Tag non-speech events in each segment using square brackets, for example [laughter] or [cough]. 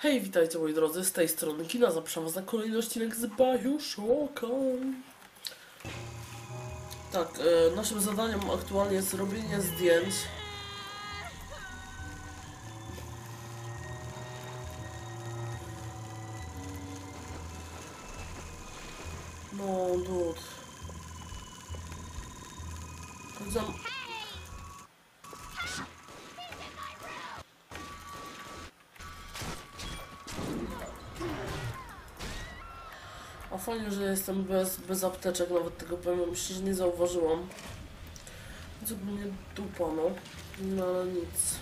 Hej, witajcie moi drodzy, z tej strony Kina, zapraszam was na kolejny odcinek z Bioshocka. Tak, e, naszym zadaniem aktualnie jest robienie zdjęć. No, dude. Chodzam... A fajnie, że jestem bez, bez apteczek, nawet tego powiem szczerze nie zauważyłam. Co mnie dupa, no. No ale nic.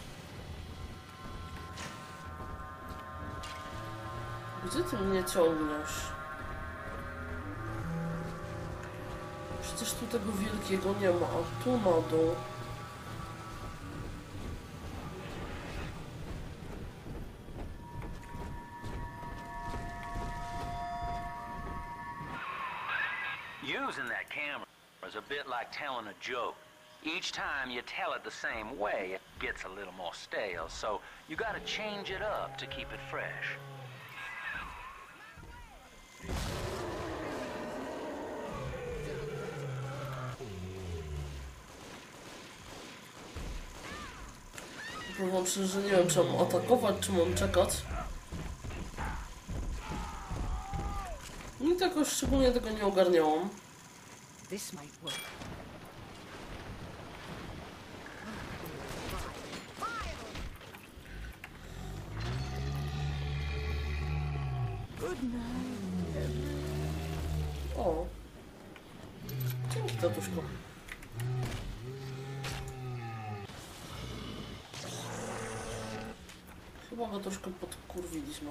Gdzie ty mnie ciągniesz? Przecież tu tego wielkiego nie ma, a tu na dół. A bit like telling a joke. Each time you tell it the same way, it gets a little more stale, so you gotta change it up to keep it fresh. Powiem że nie wiem, czy mam atakować, czy mam czekać. Nic jakoś szczególnie tego nie ogarniałam. This might work. O. Tatuszko. Chyba go troszkę podkurwiliśmy.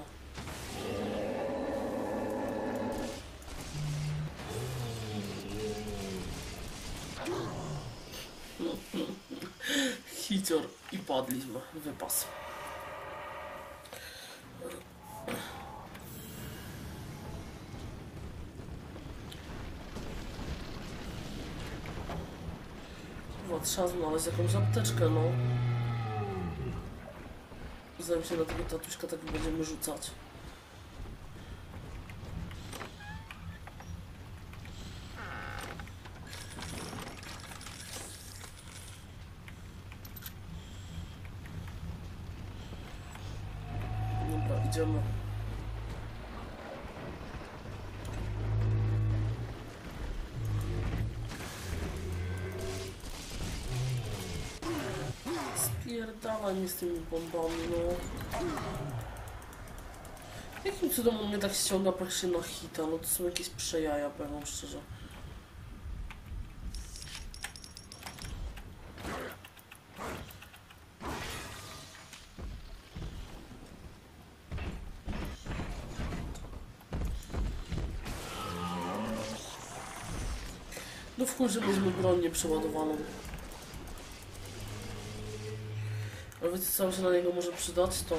Hicior i padliśmy. Wypas. Chyba trzeba znaleźć jakąś apteczkę, no. Zanim się na tego tatuśka tak będziemy rzucać. Spierdalaj mi z tymi bombami, no. Jakim cudem on mnie tak ściąga praktycznie na hita? No to są jakieś przejaja, powiem szczerze. No w chuj, że mieliśmy broń nieprzeładowaną. Ale wiecie co się na niego może przydać? To.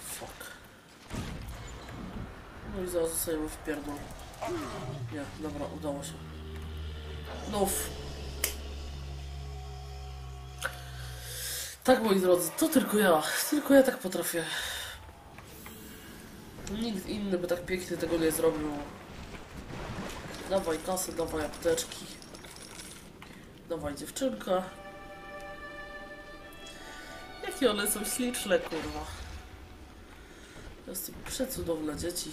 Fuck. No i zaraz w pierdol. Nie, dobra, udało się. No. Tak, moi drodzy, to tylko ja. Tylko ja tak potrafię. Nikt inny by tak pięknie tego nie zrobił. Dawaj kasę, dawaj apteczki. Dawaj dziewczynka. Jakie one są śliczne, kurwa. To jest przecudowne dzieci.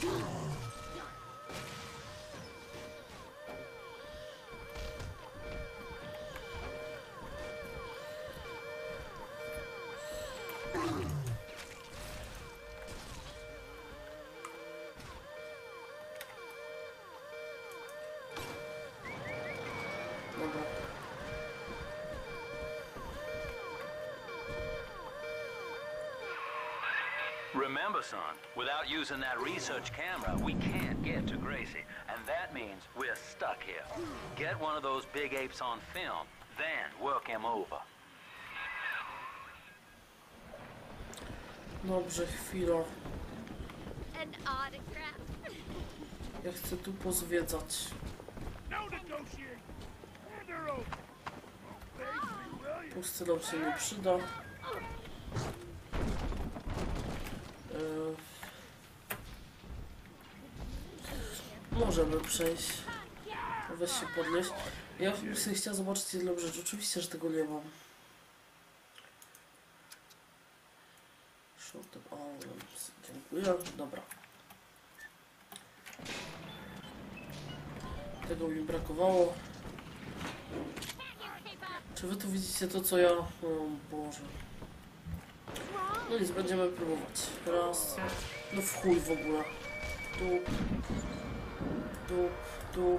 Shoot! Remember, son, without using that research camera, we can't get to Gracie. And that means we're stuck here. Get one of those big apes on film, then work him over. Dobrze, chwila. An autograph. Ja chcę tu pozwiedzać. No negotiating. And they're over. Thanks me, will you? Pusty nam się nie przyda. Oh. E, Możemy przejść. Weź się podnieść. Ja bym sobie chciała zobaczyć jedną rzecz. Oczywiście, że tego nie mam. Dziękuję. Dobra. Tego mi brakowało. Czy wy tu widzicie to, co ja? O Boże. No nic, będziemy próbować. Raz. No w chuj w ogóle. Tu. Tu. Tu.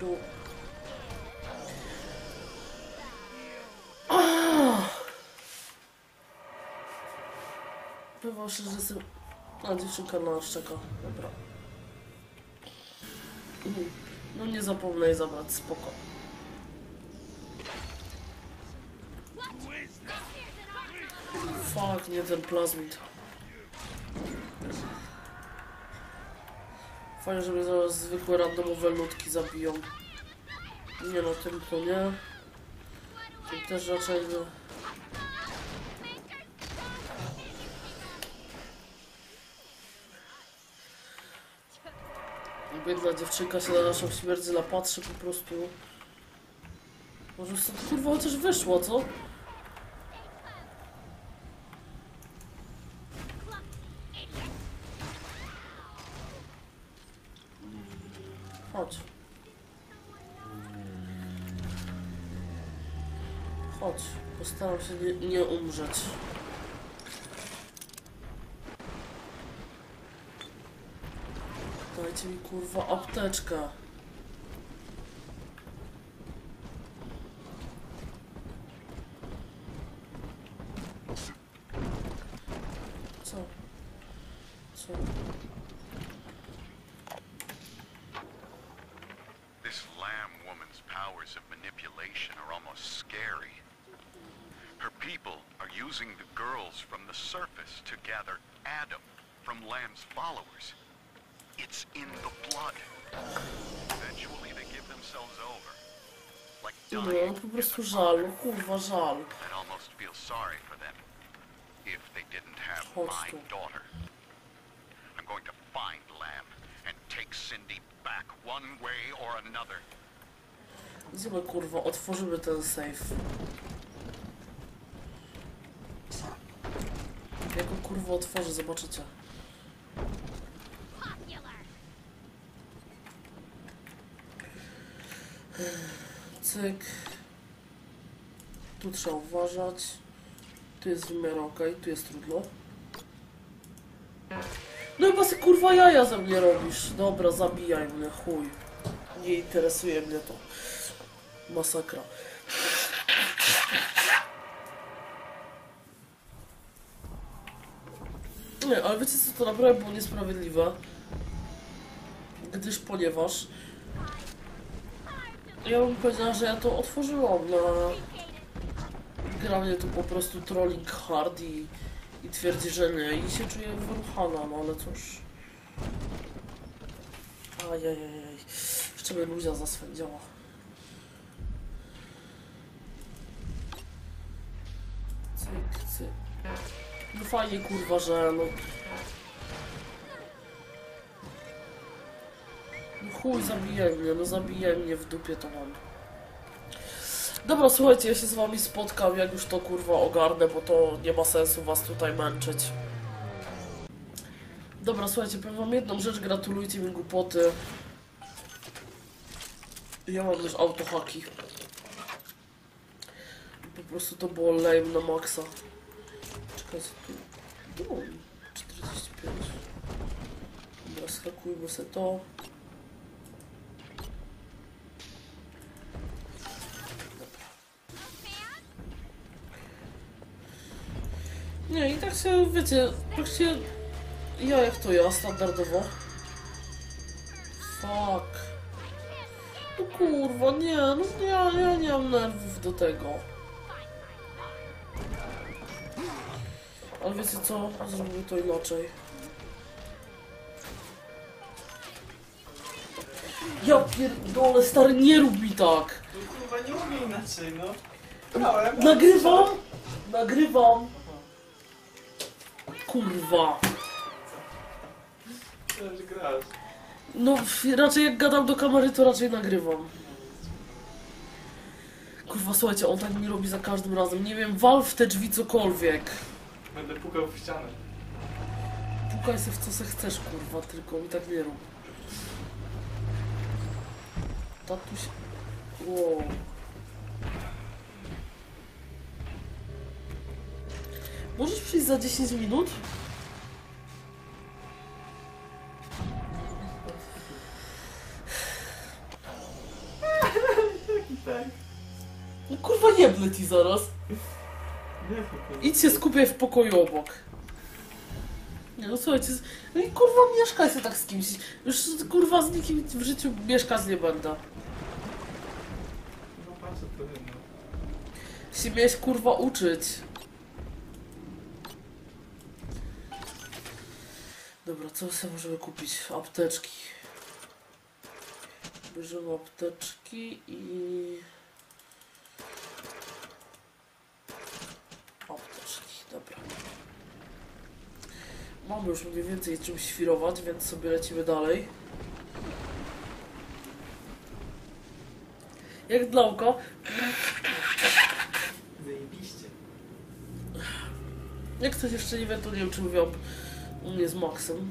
Tu. Bywa się, że jestem... A, dziewczynka na nas czeka. Dobra. No nie zapomnę jej zabrać, spoko. Fuck, nie ten plazmid. Fajnie, że mnie zaraz zwykłe randomowe ludki zabiją. Nie no, tym to nie. Tym też raczej nie. Biedna dziewczynka się na naszą śmierć patrzy po prostu. Może stąd kurwa chociaż wyszło, co? Nie, umrzeć. Dajcie mi kurwa apteczkę. This lamb woman's powers of manipulation are almost scary. People are using the girls from the surface to gather Adam from Lamb's followers. It's in the blood. Eventually they give themselves over. Like dying po prostu the żal, fire. no kurwa żal. I'd almost feel sorry for them if they didn't have my daughter. I'm going to find Lamb and take Cindy back one way or another. My kurwa otworzymy ten safe? Kurwa otworzę, zobaczycie. Cyk. Tu trzeba uważać. Tu jest w miarę okej, tu jest trudno. No chyba se kurwa jaja ze mnie robisz. Dobra, zabijaj mnie, chuj. Nie interesuje mnie to. Masakra. Ale wiecie co, to naprawdę było niesprawiedliwe. Gdyż ponieważ ja bym powiedziała, że ja to otworzyłam na gra mnie tu po prostu trolling hard i, i twierdzi, że nie i się czuję wyruchana, no ale cóż. Ajajajaj. Jeszcze mnie luzia zaswędziała. Fajnie kurwa, że no... No chuj, zabijaj mnie, no zabijaj mnie w dupie to mam. Dobra, słuchajcie, ja się z wami spotkam, jak już to kurwa ogarnę, bo to nie ma sensu was tutaj męczyć. Dobra, słuchajcie, powiem wam jedną rzecz, gratulujcie mi głupoty. Ja mam już autohaki. Po prostu to było lame na maksa. Czekajcie, tu... No, 45. Dobra, skakujmy sobie to. Nie, i tak się, wiecie, się... Ja jak to ja, standardowo. Fuck. No kurwa, nie, no nie, ja nie mam nerwów do tego. Ale wiecie co? Zrobimy to inaczej. Ja pierdolę, stary, nie rób mi tak! No kurwa, nie umiem inaczej, no. Nagrywam! Nagrywam! Kurwa. Grasz. No, raczej jak gadam do kamery, to raczej nagrywam. Kurwa, słuchajcie, on tak mi robi za każdym razem. Nie wiem, wal w te drzwi cokolwiek. Będę pukał w ścianę. Pukaj se w co se chcesz, kurwa, tylko mi tak nie rób. Tatuś... Wow. Możesz przyjść za 10 minut? [laughs] Tak. No kurwa jebnę ci zaraz. Idź się skupiaj w pokoju obok. Nie no słuchajcie, z- no i kurwa mieszkaj sobie tak z kimś. Już kurwa z nikim w życiu mieszkać nie będę. No patrzę to no. Się miałeś kurwa uczyć. Dobra, co sobie możemy kupić? Apteczki. Bierzemy apteczki i... Apteczki, dobra. Mamy już mniej więcej czym świrować, więc sobie lecimy dalej. Jak dla oka. Zajebiście. Jak ktoś jeszcze nie wie, to nie wiem, czy mówiłam u mnie z Maxem.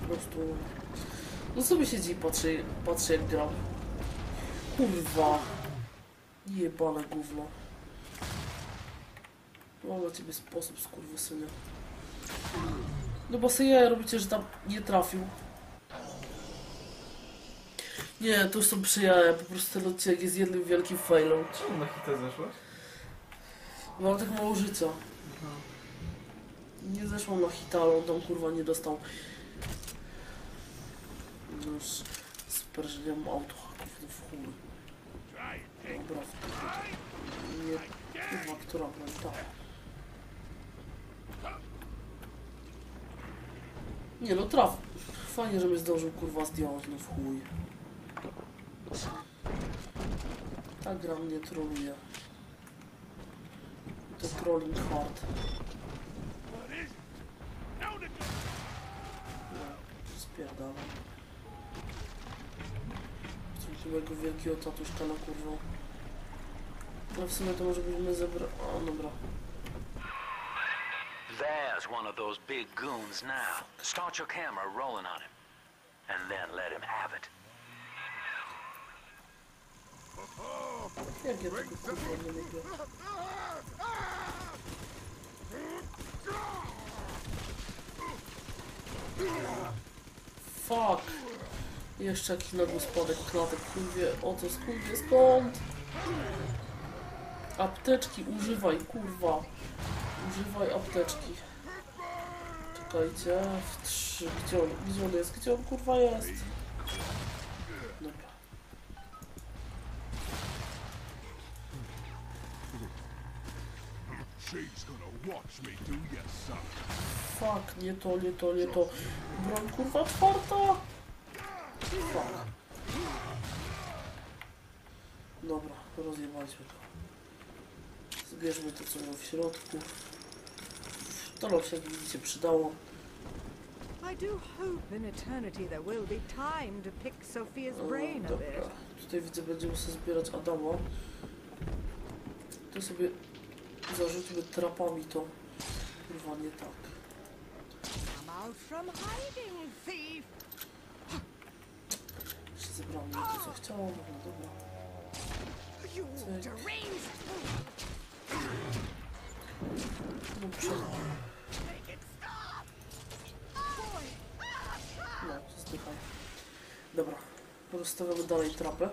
Po prostu... No sobie siedzi i patrzy, patrzy jak gram. Kurwa. Jebane gówno. Mam na ciebie sposób, skurwysynie. No bo sobie robicie, że tam nie trafił. Nie, to już są przyjaja, po prostu ten odcinek jest jednym wielkim failem. Czemu na hitę zeszłaś? Mam tak mało życia. Nie zeszłam na hita, ale on tam kurwa nie dostał. No już super, że nie mam autohaków w chuj. Dobra, w Nie, kurwa, która broń? Ta. Nie no, traf. Fajnie, że zdążył kurwa zdjąć, no w chuj. Ta gra mnie troluje. To trolling hard. Spierdalam. Mojego wielkiego tatuśka na kurwą. No w sumie to może byśmy zebrać... O, dobra. One of those big goons now. Start your camera rolling on him. And then let him have it. Fuck! Jeszcze jakiś nagły spadek klatek, kurwie, o to skurwie, skąd? Apteczki używaj, kurwa. Używaj apteczki. Czekajcie, w trzy, gdzie on, gdzie on jest, gdzie on kurwa jest? Dobra. Fuck, nie to, nie to, nie to. Broń kurwa czwarta! Fuck. Dobra, rozjebaliśmy to. Zbierzmy to, co mam w środku. To nam się, widzicie, przydało. I do hope in eternity there will be time to pick Sophia's brain a bit. Dobra, tutaj widzę, będziemy sobie zbierać Adama. Tu sobie zarzućmy trapami to. Kurwa, nie tak. Come out from hiding, thief! Jeszcze zebrałem to, co chciałem. No dobra. You deranged No przed... No, zdychaj. Dobra, rozstawiamy dalej trapę.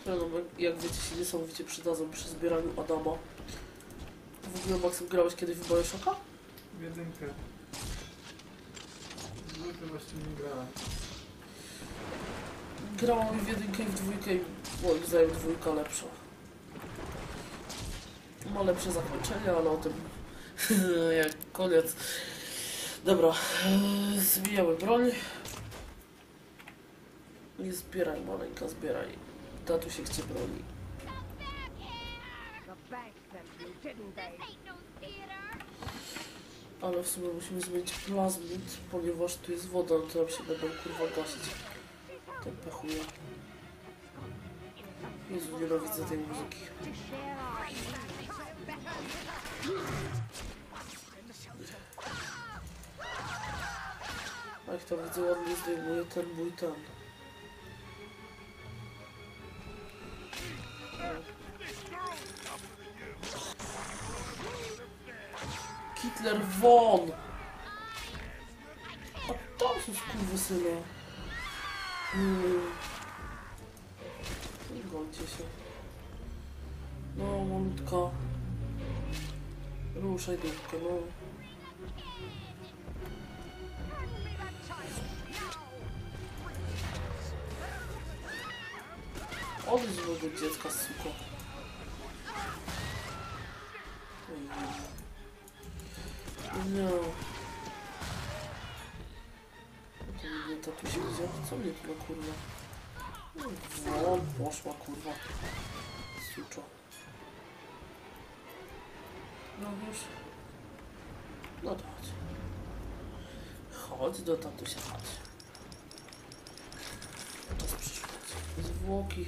Które nam, jak wiecie, się niesamowicie przydadzą przy zbieraniu Adama. W ogóle Maksym grałeś kiedyś w Bioshocka? W jedynkę. W dwójkę właśnie nie grałem. Grałam w jedynkę i w dwójkę i moim zdaniem dwójka lepsza. Ma lepsze zakończenie, ale o tym [laughs] jak koniec. Dobra, eee, zbijamy broń. Nie zbieraj maleńka, zbieraj. Broni. They? Ain't no theater. Ale w sumie musimy zmienić plazmid, ponieważ tu jest woda, to nam się będą kurwa gasić. Ten pechuje. Jezu, nienawidzę tej muzyki. A jak to widzę ładnie zdejmuje ten mój ten. Hitler won! A tam są skurwysyny. Hmm. Dupkę, no. Odejdź z mojego dziecka, suko. Ej, Nie. Tatuś widział? Co mnie tu kurwa? No, poszła kurwa. Suczo. No. No to chodź. Chodź do tatusia, chodź. Czas przyszedł. Zwłoki.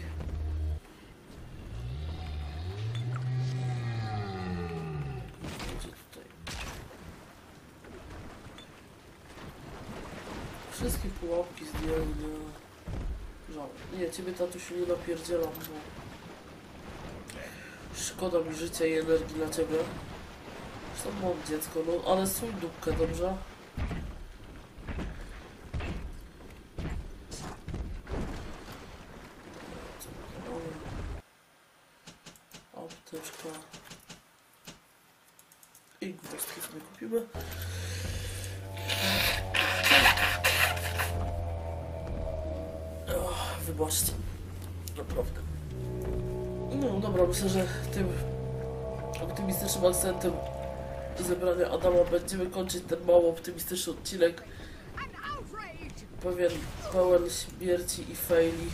Wszystkie pułapki zdjąłem, nie. Żal. Nie, ciebie tatusiu nie napierdzielam, bo... Szkoda mi życia i energii dla ciebie. Zresztą mam dziecko, no ale stój dupkę, dobrze? Apteczka. I gwozdki sobie kupimy. Och, wybaczcie. Naprawdę. No dobra, myślę, że tym optymistycznym akcentem zebrania Adama będziemy kończyć ten mało optymistyczny odcinek. Pewien pełen śmierci i faili.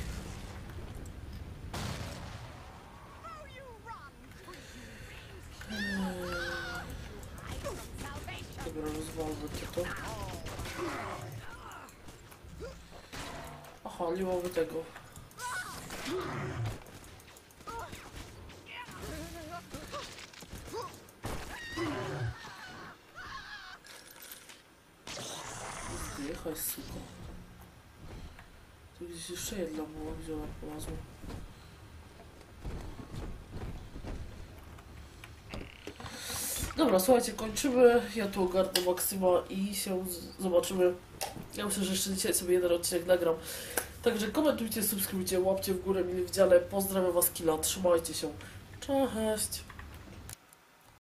Run! Dobra, rozwalmy to to. Aha, nie mamy tego. Jechać, suko. Tu gdzieś jeszcze jedna była, gdzie ona polazła. Dobra, słuchajcie, kończymy. Ja tu ogarnę Maksyma i się zobaczymy. Ja myślę, że jeszcze dzisiaj sobie jeden odcinek nagram. Także komentujcie, subskrybujcie, łapcie w górę, mile widziane. Pozdrawiam Was, Kila. Trzymajcie się. Cześć.